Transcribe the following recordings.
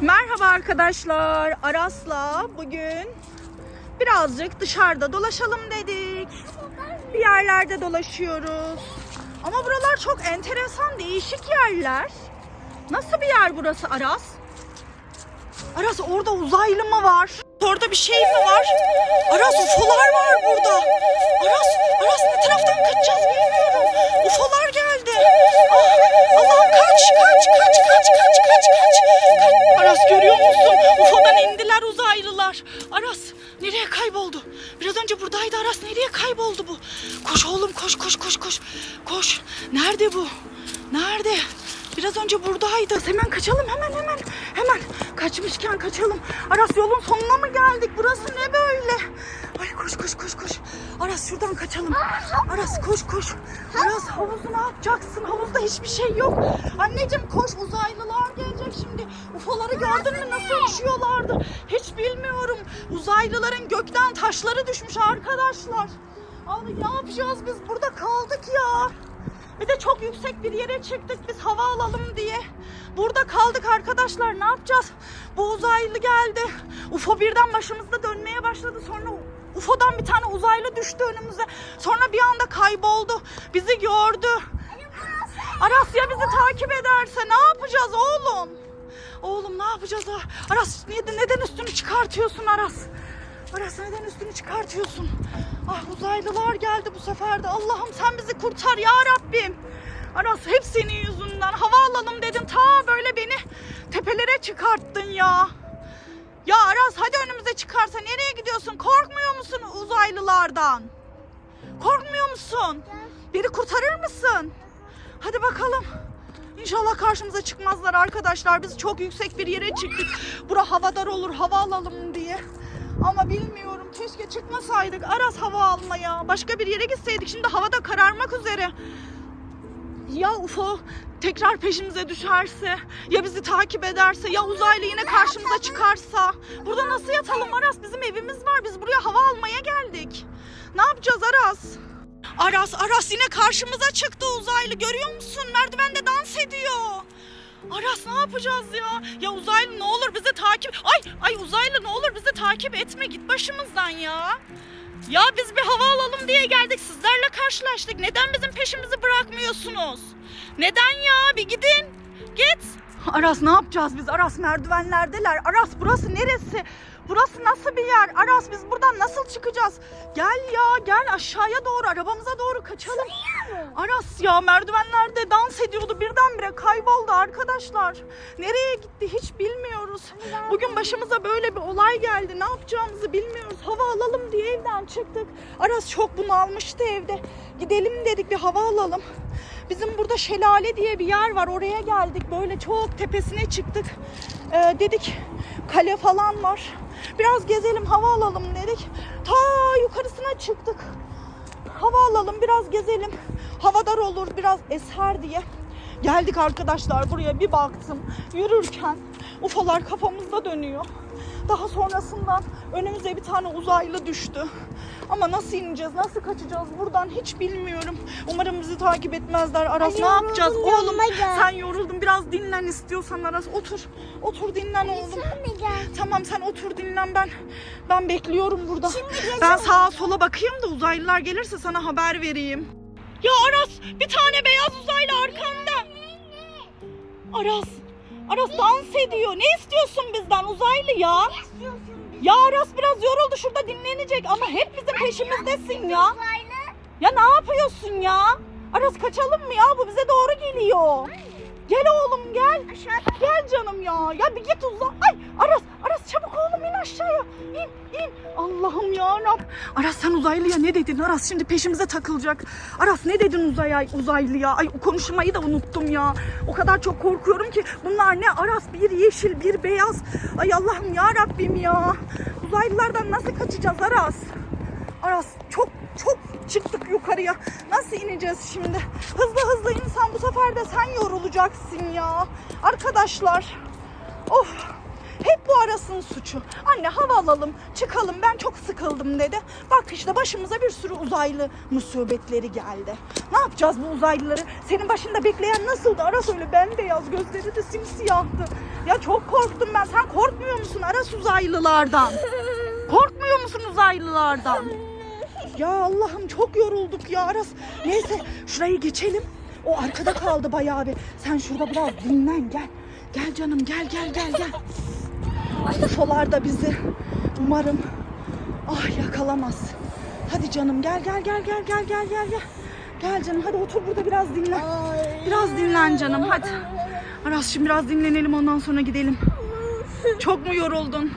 Merhaba arkadaşlar. Aras'la bugün birazcık dışarıda dolaşalım dedik. Bir yerlerde dolaşıyoruz. Ama buralar çok enteresan, değişik yerler. Nasıl bir yer burası Aras? Aras orada uzaylı mı var? Orada bir şey mi var? Aras UFO'lar var burada. Aras, Aras ne taraftan uzaylılar. Aras nereye kayboldu? Biraz önce buradaydı Aras. Nereye kayboldu bu? Koş oğlum koş, koş, koş, koş. Koş. Nerede bu? Nerede? Biraz önce buradaydı. Hemen kaçalım hemen hemen. Hemen kaçmışken kaçalım. Aras yolun sonuna mı geldik? Burası ne böyle? Ay koş koş koş koş. Aras şuradan kaçalım. Aras koş koş. Aras havuzu ne yapacaksın? Havuzda hiçbir şey yok. Anneciğim koş uzaylılar gelecek şimdi. UFO'ları gördün mü nasıl uçuyorlardı? Hiç bilmiyorum. Uzaylıların gökten taşları düşmüş arkadaşlar. Abi ne yapacağız biz? Burada kaldık ya. Bir de çok yüksek bir yere çıktık biz hava alalım diye. Burada kaldık arkadaşlar ne yapacağız? Bu uzaylı geldi. UFO birden başımızda dönmeye başladı. Sonra UFO'dan bir tane uzaylı düştü önümüze. Sonra bir anda kayboldu. Bizi gördü. Aras ya bizi takip ederse ne yapacağız oğlum? Oğlum ne yapacağız? Aras neden üstünü çıkartıyorsun Aras? Aras neden üstünü çıkartıyorsun? Ah uzaylılar geldi bu sefer de. Allah'ım sen bizi kurtar ya Rabbim. Aras hep senin yüzünden. Hava alalım dedim. Ta böyle beni tepelere çıkarttın ya. Ya Aras hadi önümüze çıkarsa nereye gidiyorsun? Korkmuyor musun uzaylılardan? Korkmuyor musun? Beni kurtarır mısın? Hadi bakalım. İnşallah karşımıza çıkmazlar arkadaşlar. Biz çok yüksek bir yere çıktık. Bura havadar olur, hava alalım diye. Ama bilmiyorum. Keşke çıkmasaydık. Aras hava almaya. Başka bir yere gitseydik. Şimdi havada kararmak üzere. Ya UFO tekrar peşimize düşerse, ya bizi takip ederse, ya uzaylı yine karşımıza çıkarsa. Burada nasıl yatalım Aras? Bizim evimiz var. Biz buraya hava almaya geldik. Ne yapacağız Aras? Aras, Aras yine karşımıza çıktı uzaylı. Görüyor musun? Merdivende dans ediyor. Aras ne yapacağız ya? Ya uzaylı ne olur bizi takip... Ay, ay uzaylı ne olur bizi takip etme. Git başımızdan ya. Ya biz bir hava alalım diye geldik. Sizlerle karşılaştık. Neden bizim peşimizi bırakmıyorsunuz? Neden ya? Bir gidin. Git. Aras ne yapacağız biz? Aras merdivenlerdeler. Aras burası neresi? Burası nasıl bir yer? Aras biz buradan nasıl çıkacağız? Gel ya gel aşağıya doğru arabamıza doğru kaçalım. Aras ya merdivenlerde dans ediyordu birdenbire kayboldu arkadaşlar. Nereye gitti hiç bilmiyoruz. Bugün başımıza böyle bir olay geldi. Ne yapacağımızı bilmiyoruz. Hava alalım diye evden çıktık. Aras çok bunalmıştı evde. Gidelim dedik bir hava alalım. Bizim burada şelale diye bir yer var. Oraya geldik. Böyle çok tepesine çıktık. Ee, dedik kale falan var. Biraz gezelim hava alalım dedik. Ta yukarısına çıktık. Hava alalım biraz gezelim. Havadar olur biraz eser diye. Geldik arkadaşlar buraya bir baktım. Yürürken ufalar kafamızda dönüyor. Daha sonrasından önümüze bir tane uzaylı düştü. Ama nasıl ineceğiz, nasıl kaçacağız buradan hiç bilmiyorum. Umarım bizi takip etmezler. Aras Ay, ne yapacağız? Oğlum gel. sen yoruldun biraz dinlen istiyorsan Aras. Otur, otur dinlen oğlum. Sen de gel. Tamam sen otur dinlen ben ben bekliyorum burada. Şimdi ben sağa sola bakayım da uzaylılar gelirse sana haber vereyim. Ya Aras bir tane beyaz uzaylı arkanda. Aras Aras dans ediyor. Ne istiyorsun bizden uzaylı ya? Ya Aras biraz yoruldu şurada dinlenecek ama hep bizim peşimizdesin ya. Ya ne yapıyorsun ya? Aras kaçalım mı ya? Bu bize doğru geliyor. Gel oğlum gel. Gel canım ya. Ya bir git uzak. Ay Aras çabuk oğlum in aşağıya. İn in. Allah'ım ya Rab. Aras sen uzaylıya ne dedin? Aras şimdi peşimize takılacak. Aras ne dedin uzaya, uzaylıya? Ay konuşmayı da unuttum ya. O kadar çok korkuyorum ki. Bunlar ne? Aras bir yeşil bir beyaz. Ay Allah'ım ya Rabbim ya. Uzaylılardan nasıl kaçacağız Aras? Aras çok çok çıktık yukarıya. Nasıl ineceğiz şimdi? Hızlı hızlı insan bu sefer de sen yorulacaksın ya. Arkadaşlar. Of. Aras'ın suçu. Anne hava alalım, çıkalım ben çok sıkıldım dedi. Bak işte başımıza bir sürü uzaylı musibetleri geldi. Ne yapacağız bu uzaylıları? Senin başında bekleyen nasıldı? Aras öyle bembeyaz gözleri de simsiyahtı. Ya çok korktum ben. Sen korkmuyor musun Aras uzaylılardan? Korkmuyor musun uzaylılardan? Ya Allah'ım çok yorulduk ya Aras. Neyse şurayı geçelim. O arkada kaldı bayağı bir. Sen şurada biraz dinlen gel. Gel canım gel gel gel gel. UFO'lar da bizi umarım ah yakalamaz. Hadi canım gel gel gel gel gel gel gel gel. Gel canım hadi otur burada biraz dinlen. Biraz dinlen canım hadi. Aras şimdi biraz dinlenelim ondan sonra gidelim. Çok mu yoruldun?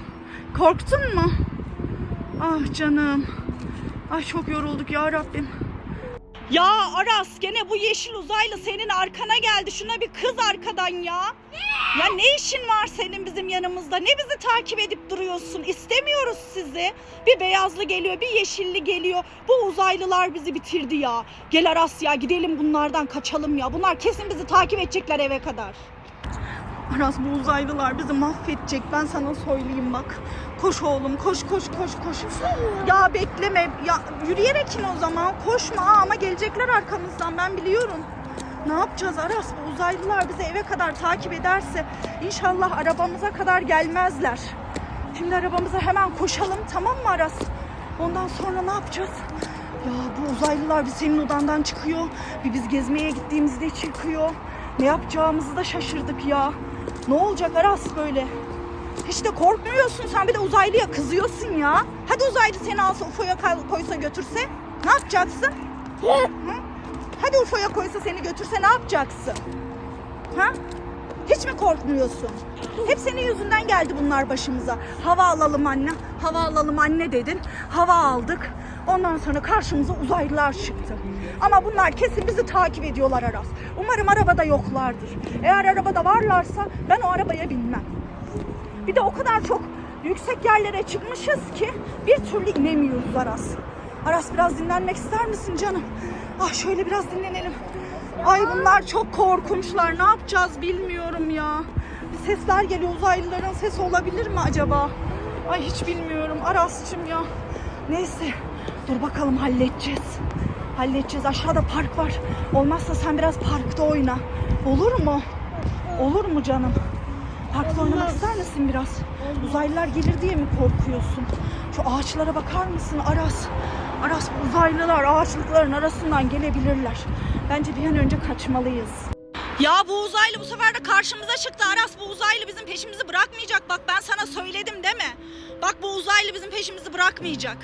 Korktun mu? Ah canım. Ay çok yorulduk ya Rabbim. Ya Aras gene bu yeşil uzaylı senin arkana geldi. Şuna bir kız arkadan ya. Ya ne işin var senin bizim yanımızda? Ne bizi takip edip duruyorsun? İstemiyoruz sizi. Bir beyazlı geliyor, bir yeşilli geliyor. Bu uzaylılar bizi bitirdi ya. Gel Aras ya gidelim bunlardan kaçalım ya. Bunlar kesin bizi takip edecekler eve kadar. Aras bu uzaylılar bizi mahvedecek. Ben sana söyleyeyim bak. Koş oğlum koş koş koş koş. Ya bekleme. Ya yürüyerek in o zaman. Koşma ama gelecekler arkamızdan ben biliyorum. Ne yapacağız Aras? Bu uzaylılar bizi eve kadar takip ederse inşallah arabamıza kadar gelmezler. Şimdi arabamıza hemen koşalım tamam mı Aras? Ondan sonra ne yapacağız? Ya bu uzaylılar bir senin odandan çıkıyor. Bir biz gezmeye gittiğimizde çıkıyor. Ne yapacağımızı da şaşırdık ya. Ne olacak Aras böyle? Hiç de korkmuyorsun sen bir de uzaylıya kızıyorsun ya. Hadi uzaylı seni alsa UFO'ya koysa götürse ne yapacaksın? Hı? Hadi UFO'ya koysa seni götürse ne yapacaksın? Ha? Hiç mi korkmuyorsun? Hep senin yüzünden geldi bunlar başımıza. Hava alalım anne, hava alalım anne dedin. Hava aldık. Ondan sonra karşımıza uzaylılar çıktı. Ama bunlar kesin bizi takip ediyorlar Aras. Umarım arabada yoklardır. Eğer arabada varlarsa ben o arabaya binmem. Bir de o kadar çok yüksek yerlere çıkmışız ki bir türlü inemiyoruz Aras. Aras biraz dinlenmek ister misin canım? Ah şöyle biraz dinlenelim. Ay bunlar çok korkunçlar. Ne yapacağız bilmiyorum ya. Bir sesler geliyor. Uzaylıların sesi olabilir mi acaba? Ay hiç bilmiyorum Aras'cığım ya. Neyse dur bakalım halledeceğiz. Halledeceğiz. Aşağıda park var. Olmazsa sen biraz parkta oyna. Olur mu? Olur mu canım? Parkta oynamak ister misin biraz? Uzaylılar gelir diye mi korkuyorsun? Şu ağaçlara bakar mısın Aras? Aras uzaylılar ağaçlıkların arasından gelebilirler. Bence bir an önce kaçmalıyız. Ya bu uzaylı bu sefer de karşımıza çıktı Aras. Bu uzaylı bizim peşimizi bırakmayacak. Bak ben sana söyledim değil mi? Bak bu uzaylı bizim peşimizi bırakmayacak.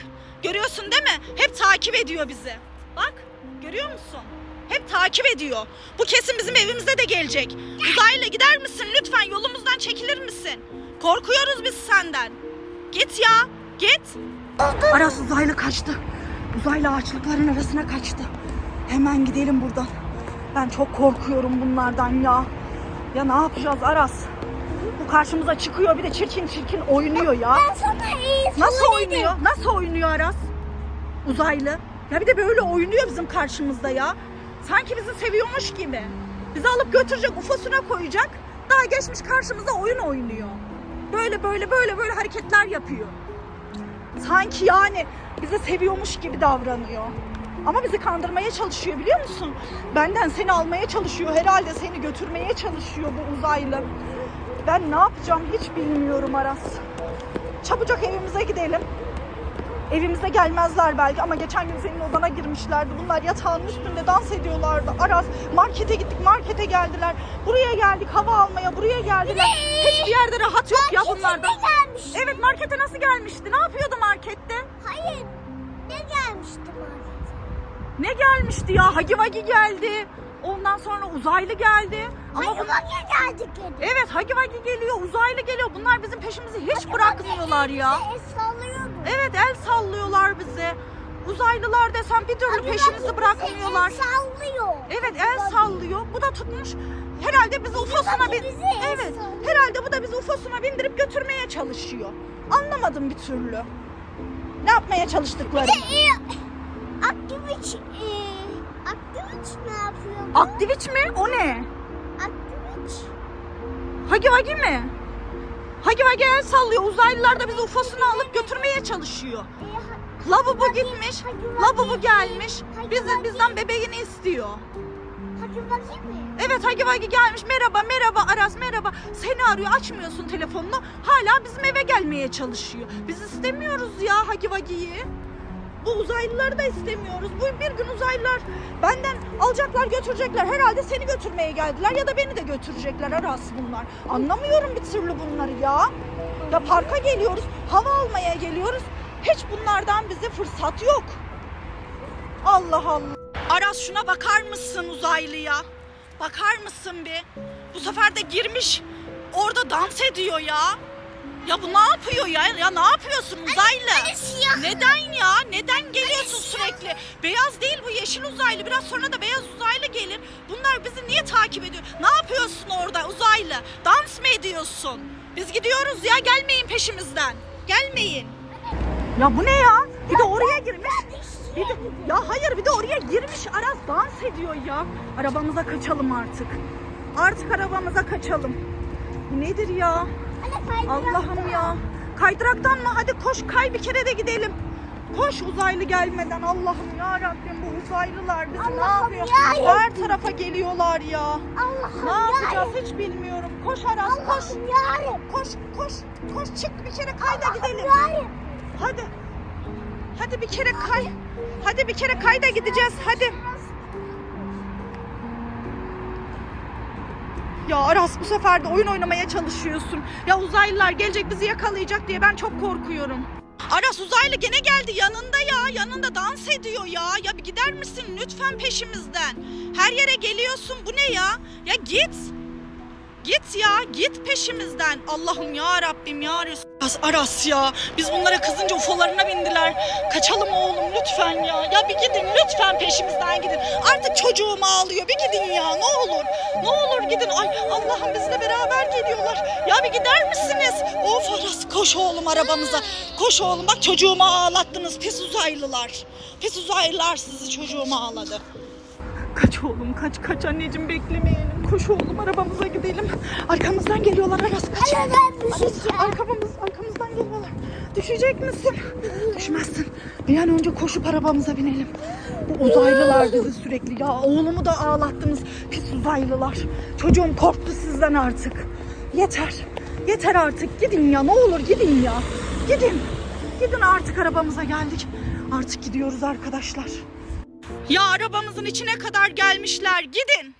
Görüyorsun değil mi? Hep takip ediyor bizi. Bak görüyor musun? Hep takip ediyor. Bu kesin bizim evimize de gelecek. Uzaylı gider misin lütfen yolumuzdan çekilir misin? Korkuyoruz biz senden. Git ya git. Aras uzaylı kaçtı. Uzaylı ağaçlıkların arasına kaçtı. Hemen gidelim buradan. Ben çok korkuyorum bunlardan ya. Ya ne yapacağız Aras? Bu karşımıza çıkıyor bir de çirkin çirkin oynuyor ya. Ben sana iyi Nasıl oynuyor? Nasıl oynuyor Aras? Uzaylı. Ya bir de böyle oynuyor bizim karşımızda ya. Sanki bizi seviyormuş gibi. Bizi alıp götürecek, ufosuna koyacak. Daha geçmiş karşımızda oyun oynuyor. Böyle böyle böyle böyle hareketler yapıyor. Sanki yani bizi seviyormuş gibi davranıyor. Ama bizi kandırmaya çalışıyor biliyor musun? Benden seni almaya çalışıyor. Herhalde seni götürmeye çalışıyor bu uzaylı. Ben ne yapacağım hiç bilmiyorum Aras. Çabucak evimize gidelim. Evimize gelmezler belki ama geçen gün senin odana girmişlerdi. Bunlar yatağın üstünde dans ediyorlardı. Aras markete gittik markete geldiler. Buraya geldik hava almaya buraya geldiler. Hiçbir yerde rahat yok ya bunlarda. Markete gelmiş. Evet markete nasıl gelmişti? Ne yapıyordu markette? Hayır. Ne gelmişti markete? Ne gelmişti ya? Hagi Vagi geldi. Ondan sonra uzaylı geldi. Ama Hayır bu- bak ya geldik dedi. Evet Hagi Vagi geliyor, uzaylı geliyor. Bunlar bizim peşimizi hiç bırakmıyorlar ya. El sallıyor mu? Evet el sallıyorlar bize. Uzaylılar desem bir türlü peşimizi bırakmıyorlar. El sallıyor. Evet el sallıyor. Bu da tutmuş. Herhalde bizi ufosuna bin... Evet. Herhalde bu da bizi ufosuna bindirip götürmeye çalışıyor. Anlamadım bir türlü. Ne yapmaya çalıştıkları? E, Aktiviç, ne yapıyor bu? Aktiviç mi? O ne? Aktiviç. Hagi Vagi mi? Hagi Vagi el sallıyor. Uzaylılar da bizi ufosuna alıp götürmeye çalışıyor. E, Lavabo Hagi- gitmiş. Hagi Vagi Lavabo gelmiş. Hagi Vagi. bizden bebeğini istiyor. Hadi bakayım mı? Evet Hagi Vagi gelmiş. Merhaba merhaba Aras merhaba. Seni arıyor açmıyorsun telefonunu. Hala bizim eve gelmeye çalışıyor. Biz istemiyoruz ya Hagi Vagi'yi. Bu uzaylıları da istemiyoruz. Bu bir gün uzaylılar benden alacaklar götürecekler. Herhalde seni götürmeye geldiler ya da beni de götürecekler Aras bunlar. Anlamıyorum bir türlü bunları ya. Ya parka geliyoruz, hava almaya geliyoruz. Hiç bunlardan bize fırsat yok. Allah Allah. Aras şuna bakar mısın uzaylıya? Bakar mısın bir? Bu sefer de girmiş orada dans ediyor ya. Ya bu ne yapıyor ya? Ya ne yapıyorsun uzaylı? Anne siyah. Neden ya? Neden geliyorsun sürekli? Beyaz değil bu yeşil uzaylı. Biraz sonra da beyaz uzaylı gelir. Bunlar bizi niye takip ediyor? Ne yapıyorsun orada uzaylı? Dans mı ediyorsun? Biz gidiyoruz ya gelmeyin peşimizden. Gelmeyin. Ya bu ne ya? Bir de oraya girmiş. Bir de, ya hayır bir de oraya girmiş Aras dans ediyor ya. Arabamıza kaçalım artık. Artık arabamıza kaçalım. Bu nedir ya? Allah'ım ya. Kaydıraktan mı? Hadi koş kay bir kere de gidelim. Koş uzaylı gelmeden Allah'ım ya Rabbim bu uzaylılar bizi ne Allah'ım yapıyor? ya Her tarafa geliyorlar ya. Allah'ım Ne ya. yapacağız hiç bilmiyorum. Koş Aras koş. Allah'ım ya. Koş koş koş çık bir kere kay da gidelim. Ya. Hadi. Hadi bir kere kay. Hadi bir kere kay da gideceğiz hadi. Ya Aras bu sefer de oyun oynamaya çalışıyorsun. Ya uzaylılar gelecek bizi yakalayacak diye ben çok korkuyorum. Aras uzaylı gene geldi yanında ya. Yanında dans ediyor ya. Ya bir gider misin lütfen peşimizden. Her yere geliyorsun bu ne ya? Ya git. Git ya git peşimizden. Allah'ım ya Rabbim ya Resul. Aras, Aras ya biz bunlara kızınca ufolarına bindiler. Kaçalım oğlum lütfen ya. Ya bir gidin lütfen peşimizden gidin. Artık çocuğum ağlıyor bir gidin ya ne olur. Ne olur gidin. Ay Allah'ım bizle beraber geliyorlar. Ya bir gider misiniz? Of Aras koş oğlum arabamıza. Koş oğlum bak çocuğumu ağlattınız pis uzaylılar. Pis uzaylılar sizi çocuğumu ağladı. Kaç oğlum kaç kaç anneciğim beklemeyelim. Koş oğlum arabamıza gidelim. Arkamızdan geliyorlar Aras kaç. Düşeceğim. Arkamız, arkamızdan geliyorlar. Düşecek misin? Düşmezsin. Bir an önce koşup arabamıza binelim. Bu uzaylılar bizi sürekli. Ya oğlumu da ağlattınız. Pis uzaylılar. Çocuğum korktu sizden artık. Yeter. Yeter artık. Gidin ya ne olur gidin ya. Gidin. Gidin artık arabamıza geldik. Artık gidiyoruz arkadaşlar. Ya arabamızın içine kadar gelmişler. Gidin.